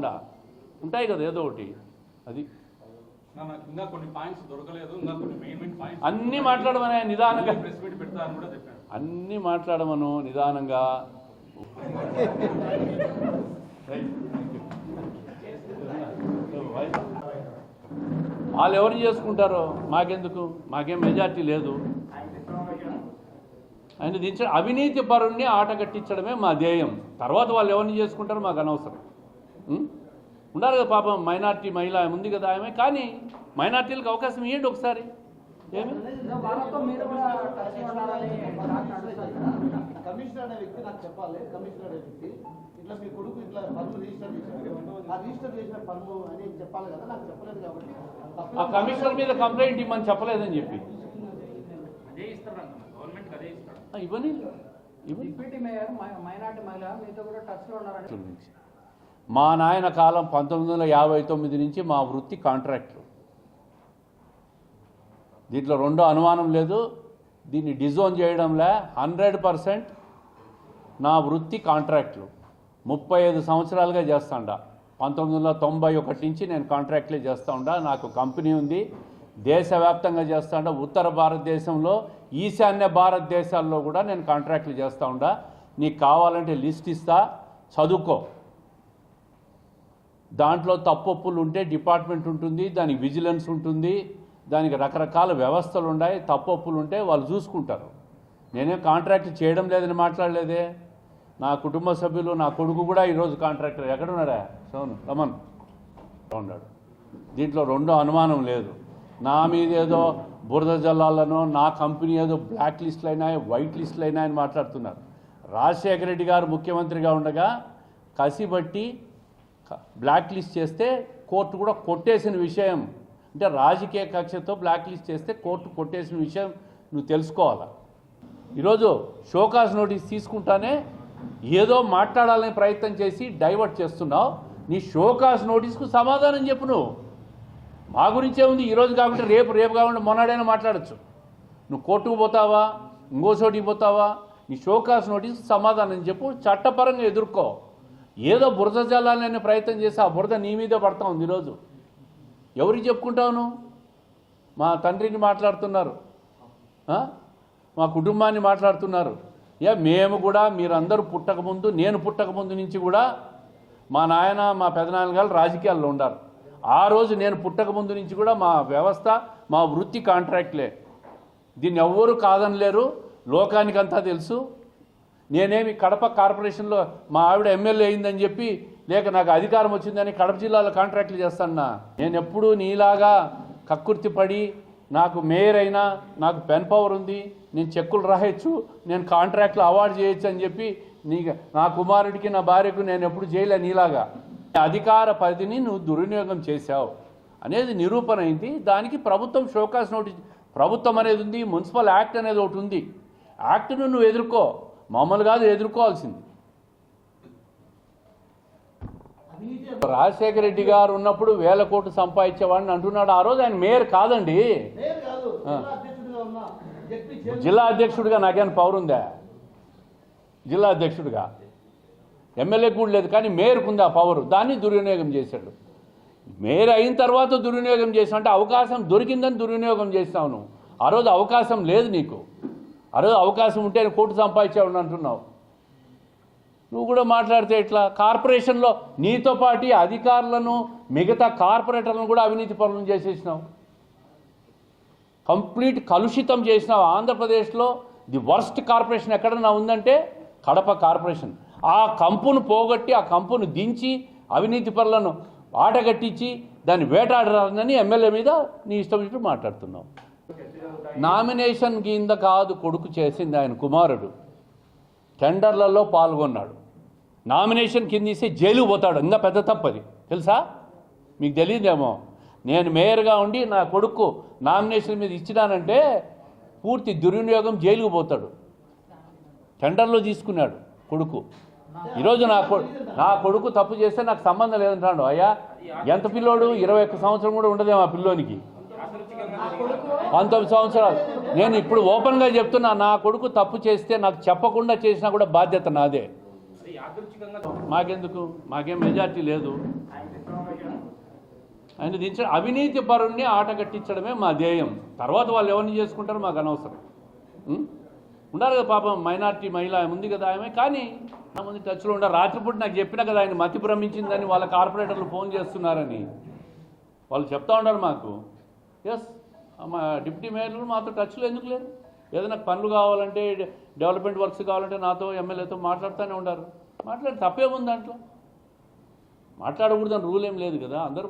కాకుండా ఉంటాయి కదా ఏదో ఒకటి. అది. అన్నీ మాట్లాడమనే నిదానంగా. అన్నీ మాట్లాడమను నిదానంగా. వాళ్ళు ఎవరిని చేసుకుంటారో? మాకెందుకు? మాకేం మెజార్టీ లేదు. ఆయన దించ అవినీతి పరుణ్ణి ఆట కట్టించడమే మా ధ్యేయం. తర్వాత వాళ్ళు ఎవరిని చేసుకుంటారో మాకు అనవసరం? ఉండాలి కదా పాపం మైనార్టీ మహిళ ఉంది కదా ఆమె. కానీ మైనార్టీలకు అవకాశం ఇవ్వండి ఒకసారి. ఏమి. కమిషనర్ అనే వ్యక్తి నాకు చెప్పాలి. కమిషనర్ అనే వ్యక్తి ఇట్లా మీ కొడుకు ఇట్లా పన్ను రిజిస్టర్ చేశారు ఆ రిజిస్టర్ చేసిన పన్ను అని చెప్పాలి కదా నాకు చెప్పలేదు కాబట్టి ఆ కమిషనర్ మీద కంప్లైంట్ ఇవ్వమని చెప్పలేదని చెప్పి. ఇవ్వని? డిప్యూటీ మేయర్ మైనార్టీ మహిళ మీతో కూడా టచ్లో ఉన్నారని మా నాయన కాలం పంతొమ్మిది వందల యాభై తొమ్మిది నుంచి మా వృత్తి కాంట్రాక్టర్ దీంట్లో రెండో అనుమానం లేదు. దీన్ని డిజోన్ చేయడంలే. హండ్రెడ్ పర్సెంట్ నా వృత్తి కాంట్రాక్ట్లు ముప్పై ఐదు సంవత్సరాలుగా చేస్తాండా. పంతొమ్మిది వందల తొంభై ఒకటి నుంచి నేను కాంట్రాక్ట్లే చేస్తూ ఉండా. నాకు కంపెనీ ఉంది. దేశవ్యాప్తంగా చేస్తాండా ఉత్తర భారతదేశంలో ఈశాన్య భారతదేశాల్లో కూడా నేను కాంట్రాక్ట్లు చేస్తూ ఉండా. నీకు కావాలంటే లిస్ట్ ఇస్తా. చదువుకో. దాంట్లో తప్పొప్పులు ఉంటే డిపార్ట్మెంట్ ఉంటుంది దానికి విజిలెన్స్ ఉంటుంది దానికి రకరకాల వ్యవస్థలు ఉన్నాయి తప్పొప్పులు ఉంటే వాళ్ళు చూసుకుంటారు. నేనేం కాంట్రాక్ట్ చేయడం లేదని మాట్లాడలేదే. నా కుటుంబ సభ్యులు నా కొడుకు కూడా ఈరోజు కాంట్రాక్టర్. ఎక్కడున్నాడా? సోను రమన్. ఉన్నాడు. దీంట్లో రెండో అనుమానం లేదు. నా మీద ఏదో బురద జల్లాలను నా కంపెనీ ఏదో బ్లాక్ లిస్టులు అయినా వైట్ లిస్టులు అయినా అని మాట్లాడుతున్నారు. రాజశేఖర రెడ్డి గారు ముఖ్యమంత్రిగా ఉండగా కసిబట్టి బ్లాక్ లిస్ట్ చేస్తే కోర్టు కూడా కొట్టేసిన విషయం. అంటే రాజకీయ కక్షతో బ్లాక్ లిస్ట్ చేస్తే కోర్టు కొట్టేసిన విషయం నువ్వు తెలుసుకోవాలా? ఈరోజు షోకాస్ నోటీస్ తీసుకుంటానే ఏదో మాట్లాడాలని ప్రయత్నం చేసి డైవర్ట్ చేస్తున్నావు. నీ షోకాస్ నోటీస్కు సమాధానం చెప్పు నువ్వు. మా గురించే ఉంది ఈరోజు కాకుండా రేపు రేపు కాకుండా మొన్నడైనా మాట్లాడచ్చు. నువ్వు కోర్టుకు పోతావా? ఇంకో చోటికి పోతావా? నీ షోకాస్ నోటీస్ సమాధానం చెప్పు చట్టపరంగా ఎదుర్కో. ఏదో బురద జల్లాలనే ప్రయత్నం చేసి ఆ బురద నీ మీదే పడతా ఉంది ఈరోజు. ఎవరికి చెప్పుకుంటావు మా తండ్రిని మాట్లాడుతున్నారు. మా కుటుంబాన్ని మాట్లాడుతున్నారు. ఏ మేము కూడా మీరందరూ పుట్టకముందు నేను పుట్టకముందు నుంచి కూడా మా నాయన మా పెదనాయన గారు రాజకీయాల్లో ఉండారు. ఆ రోజు నేను పుట్టకముందు నుంచి కూడా మా వ్యవస్థ మా వృత్తి కాంట్రాక్ట్లే. దీన్ని ఎవ్వరూ కాదనలేరు. లోకానికంతా తెలుసు. నేనేమి కడప కార్పొరేషన్లో మా ఆవిడ ఎమ్మెల్యే అయిందని చెప్పి లేక నాకు అధికారం వచ్చిందని కడప జిల్లాలో కాంట్రాక్ట్లు చేస్తానా నేను ఎప్పుడూ నీలాగా కక్కుర్తి పడి నాకు మేయర్ అయినా నాకు పెన్ పవర్ ఉంది నేను చెక్కులు రాయొచ్చు నేను కాంట్రాక్ట్లు అవార్డు చేయొచ్చు అని చెప్పి నీ నా కుమారుడికి నా భార్యకు నేను ఎప్పుడు చేయలే నీలాగా. అధికార పరిధిని నువ్వు దుర్వినియోగం చేశావు అనేది నిరూపణ అయింది. దానికి ప్రభుత్వం షోకాస్ నోటీస్ ప్రభుత్వం అనేది ఉంది మున్సిపల్ యాక్ట్ అనేది ఒకటి ఉంది. యాక్ట్ను నువ్వు ఎదుర్కో. మమ్మల్ని కాదు ఎదుర్కోవాల్సింది. రాజశేఖర రెడ్డి గారు ఉన్నప్పుడు వేల కోట్లు సంపాదించేవాడిని అంటున్నాడు. ఆ రోజు ఆయన మేయర్ కాదండి. జిల్లా అధ్యక్షుడిగా నాకేమైనా పవర్ ఉందా? జిల్లా అధ్యక్షుడిగా. ఎమ్మెల్యే కూడా లేదు కానీ మేయర్కు ఉంది ఆ పవర్ దాన్ని దుర్వినియోగం చేశాడు. మేయర్ అయిన తర్వాత దుర్వినియోగం చేసిన అంటే అవకాశం దొరికిందని దుర్వినియోగం చేస్తావు నువ్వు. ఆ రోజు అవకాశం లేదు నీకు. ఆ రోజు అవకాశం ఉంటే కోర్టు సంపాదించావు అంటున్నావు. నువ్వు కూడా మాట్లాడితే ఇట్లా కార్పొరేషన్లో నీతో పాటు అధికారులను మిగతా కార్పొరేటర్లను కూడా అవినీతి పనులను చేసేసినావు. కంప్లీట్ కలుషితం చేసినావు. ఆంధ్రప్రదేశ్లో ది వర్స్ట్ కార్పొరేషన్ ఎక్కడన్నా ఉందంటే కడప కార్పొరేషన్. ఆ కంపును పోగొట్టి ఆ కంపును దించి అవినీతి పనులను ఆటగట్టించి దాన్ని వేటాడాలని ఎమ్మెల్యే మీద నీ ఇష్టం వచ్చినట్టు మాట్లాడుతున్నావు. నామినేషన్ కింద కాదు కొడుకు చేసింది ఆయన కుమారుడు. టెండర్లలో పాల్గొన్నాడు. నామినేషన్ కింద ఇస్తే జైలుకు పోతాడు. ఇంకా పెద్ద తప్పది తెలుసా? మీకు తెలియదేమో. నేను మేయర్గా ఉండి నా కొడుకు నామినేషన్ మీద ఇచ్చినానంటే పూర్తి దుర్వినియోగం జైలుకు పోతాడు. టెండర్లో తీసుకున్నాడు కొడుకు. ఈరోజు నా నా కొడుకు తప్పు చేస్తే నాకు సంబంధం లేదంటాడు అయ్యా ఎంత పిల్లోడు? ఇరవై ఒక్క సంవత్సరం కూడా ఉండదేమో ఆ పిల్లోనికి. పంతొమ్మిది సంవత్సరాలు. నేను ఇప్పుడు ఓపెన్గా చెప్తున్నా నా కొడుకు తప్పు చేస్తే నాకు చెప్పకుండా చేసినా కూడా బాధ్యత నాదే. మాకెందుకు? మాకేం మెజార్టీ లేదు. ఆయన దించడం అవినీతి పరుణ్ణి ఆట కట్టించడమే మా ధ్యేయం. తర్వాత వాళ్ళు ఎవరిని చేసుకుంటారో మాకు అనవసరం. ఉండాలి కదా పాపం మైనార్టీ మహిళ ఉంది కదా ఆమె. కానీ నా ముందు టచ్లో ఉండాలి రాత్రిపూట నాకు చెప్పినా కదా ఆయన మతి భ్రమించిందని వాళ్ళ కార్పొరేటర్లు ఫోన్ చేస్తున్నారని. వాళ్ళు చెప్తా ఉన్నారు మాకు. ఎస్ మా డిప్యూటీ మేయర్లు మాతో టచ్లో ఎందుకు లేరు? ఏదైనా పనులు కావాలంటే డెవలప్మెంట్ వర్క్స్ కావాలంటే నాతో ఎమ్మెల్యేతో మాట్లాడుతూనే ఉండారు. మాట్లాడి తప్పేముంది దాంట్లో? మాట్లాడకూడదని రూల్ ఏం లేదు కదా అందరూ